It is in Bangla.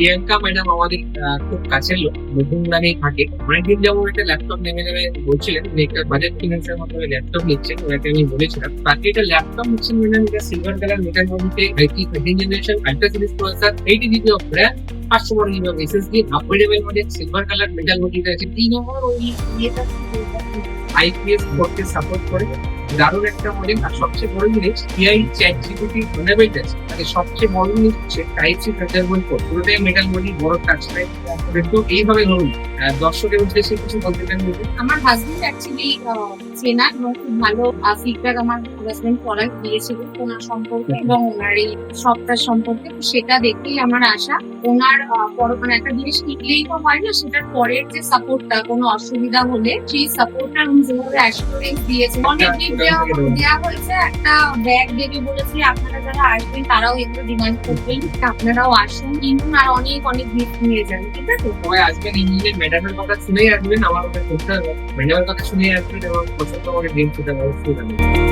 প্রিয়াঙ্কা ম্যাডাম আমাদের খুব কাছের লোক, নতুন নামেই থাকে। অনেকদিন যেমন একটা ল্যাপটপ নেমে নেমে বলছিলেন যে একটা বাজেট ফিনান্সের মতো ল্যাপটপ নিচ্ছেন, ওনাকে আমি বলেছিলাম। বাকি এটা ল্যাপটপ নিচ্ছেন ম্যাডাম এটা সিলভার কালার মেটাল বডিতে IT thirteen generation ultra series processor eighty GB of RAM পাঁচশো বড় GB of SSD upgradeable model silver colour metal বডিতে আছে তিন নম্বর ওই আইপিএস কোডকে সাপোর্ট করে। দারুণ একটা মডেল, আর সবচেয়ে বড় জিনিস এআই চ্যাট জিপিটি এনাবেলড আছে। মানে সবচেয়ে বড় জিনিস হচ্ছে টাইপ সি ফেজারবল কোড পুরোটাই মেটাল বডি বড় টাচ তো এইভাবে ধরুন দর্শকের উদ্দেশ্যে কিছু বলতে চান আমার হাজবেন্ড অ্যাকচুয়ালি চেনা এবং খুব ভালো ফিডব্যাক আমার হাজবেন্ড পড়ার দিয়েছিল ওনার সম্পর্কে এবং ওনার এই সফটওয়্যার সম্পর্কে। সেটা দেখেই আমার আশা। ওনার পর মানে একটা জিনিস কিনলেই তো হয় না সেটার পরের যে সাপোর্টটা কোনো অসুবিধা হলে সেই সাপোর্টটা উনি যেভাবে অ্যাসুরেন্স দিয়েছে অনেক দিক দেওয়া হয়েছে একটা ব্যাগ দেবে বলেছি আপনারা যারা আসবেন তারাও এগুলো ডিমান্ড করবেন আপনারাও আসুন কিনুন আর অনেক অনেক গিফট নিয়ে যান ঠিক আছে? সবাই আসবেন ইঞ্জিনিয়ার ম্যাডামের কথা শুনেই আসবেন আমার হবে ম্যাডামের কথা শুনেই আসবেন এবং सकता हूँ और गेम छोटा और फुल